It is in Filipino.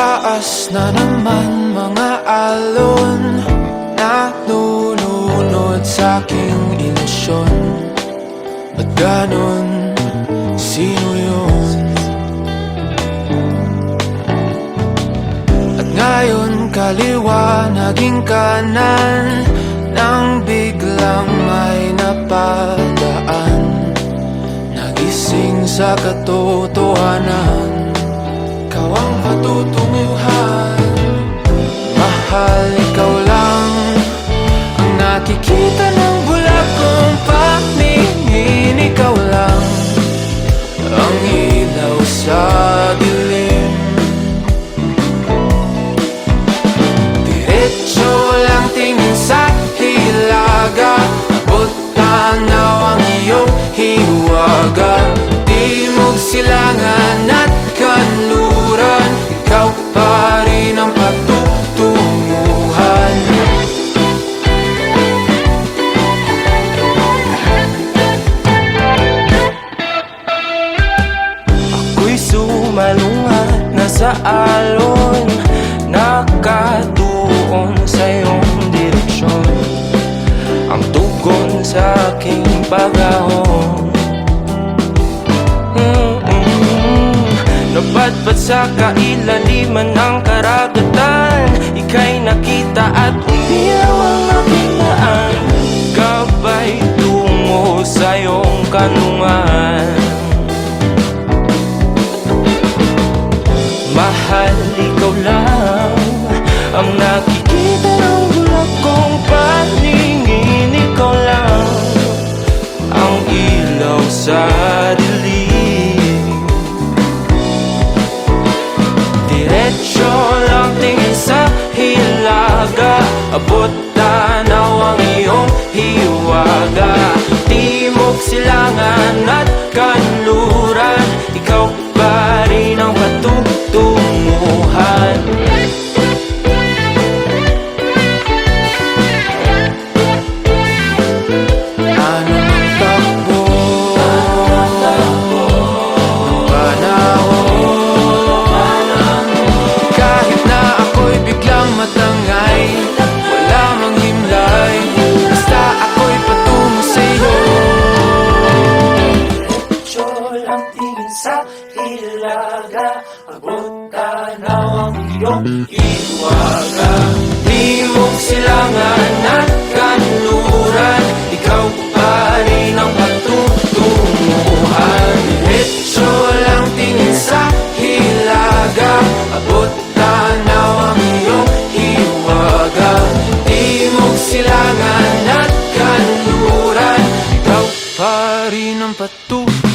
Taas na naman mga alon Nalulunod sa aking ilusyon Ba't ganon? Sino yun? At ngayon kaliwa naging kanan Nang biglang may napadaan Nagising sa katotohanan patutunguhan Mahal, ikaw lang Ang nakikita ng bulag kong paningin. Ikaw lang Ang ilaw sa dilim. Diretso lang tingin sa hilaga. Abot tanaw ang iyong hiwaga. Di silangan sa alon Nakatuon sa iyong direksyon. Ang tugon sa aking pagahon. Mm-mm. Napadpad sa kailaliman ng karagatan. Ika'y nakita at umiyaw ikaw lang. Ang nakikita ng bulag kong paningin Ikaw lang. Ang ilaw sa dilim. Diretso lang tingin sa hilaga. Abot sa hilaga Abot tanaw ang iyong hiwaga Timog silangan at rin ang patungo